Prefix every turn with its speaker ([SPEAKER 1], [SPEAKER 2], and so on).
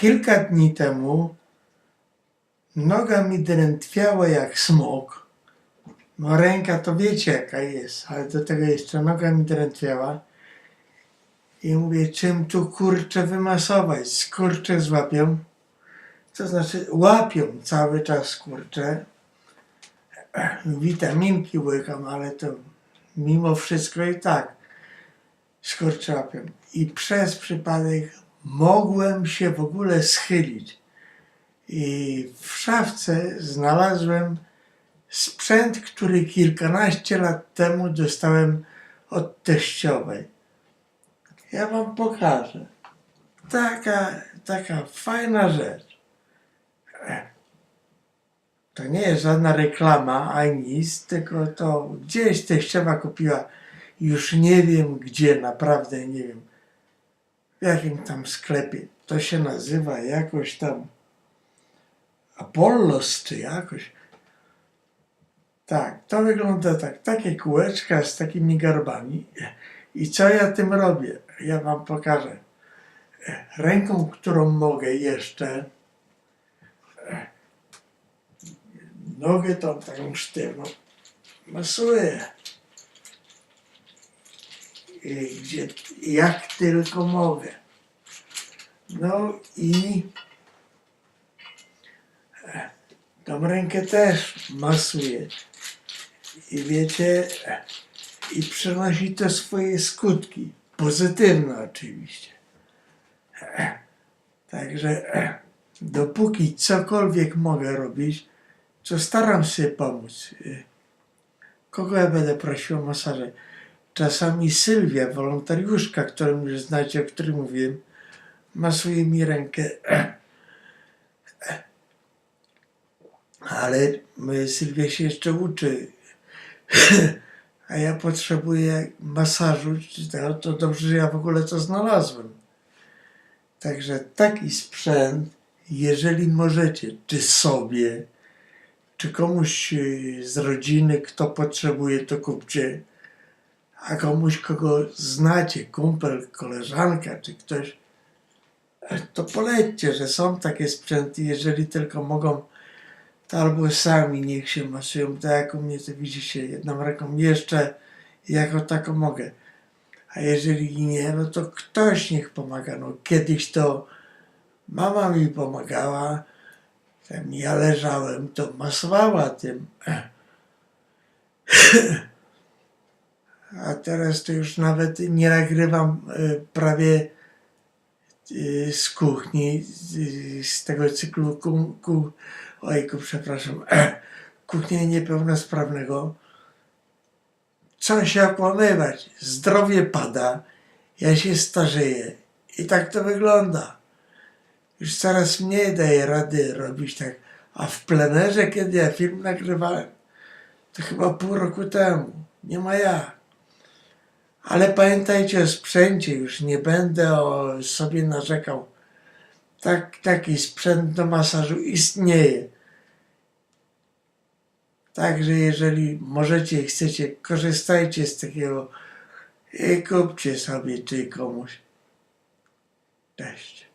[SPEAKER 1] kilka dni temu noga mi drętwiała jak smok. No ręka to wiecie jaka jest, ale do tego jeszcze noga mi drętwiała. I mówię, czym tu kurczę wymasować? Skurcze złapią. To znaczy łapią cały czas kurczę. Witaminki łykam, ale to mimo wszystko i tak skurcze łapią. I przez przypadek mogłem się w ogóle schylić. I w szafce znalazłem sprzęt, który kilkanaście lat temu dostałem od teściowej. Ja wam pokażę. Taka, taka fajna rzecz. To nie jest żadna reklama ani nic, tylko to gdzieś teściowa kupiła. Już nie wiem gdzie, naprawdę nie wiem. W jakim tam sklepie. To się nazywa jakoś tam Apollos czy jakoś. Tak, to wygląda tak. Takie kółeczka z takimi garbami. I co ja tym robię? Ja wam pokażę. Ręką, którą mogę jeszcze, nogę tą taką sztywną, masuję. Gdzie, jak tylko mogę. No i e, tą rękę też masuję. I wiecie, i przynosi to swoje skutki. Pozytywne oczywiście. Także dopóki cokolwiek mogę robić, to staram się pomóc. Kogo ja będę prosił o masaże? Czasami Sylwia, wolontariuszka, którą już znacie, o którym mówiłem, masuje mi rękę. Ale Sylwia się jeszcze uczy. A ja potrzebuję masażu. To, to dobrze, że ja w ogóle to znalazłem. Także taki sprzęt, jeżeli możecie, czy sobie, czy komuś z rodziny, kto potrzebuje, to kupcie. A komuś, kogo znacie, kumpel, koleżanka, czy ktoś, e, to polećcie, że są takie sprzęty, jeżeli tylko mogą, to albo sami niech się masują, tak jak u mnie to widzicie, jedną ręką jeszcze jako taką mogę. A jeżeli nie, no to ktoś niech pomaga. No kiedyś to mama mi pomagała, tam ja leżałem, to masowała tym. A teraz to już nawet nie nagrywam e, prawie e, z kuchni, z- tego cyklu ku, ku, ojku, przepraszam, kuchnia niepełnosprawnego. Co się okłamywać? Zdrowie pada, ja się starzeję i tak to wygląda. Już coraz mniej daję rady robić tak. A w plenerze, kiedy ja film nagrywałem, to chyba pół roku temu. Nie ma jak. Ale pamiętajcie o sprzęcie, już nie będę o sobie narzekał. Tak, taki sprzęt do masażu istnieje. Także jeżeli możecie i chcecie, korzystajcie z takiego i kupcie sobie czy komuś. Cześć.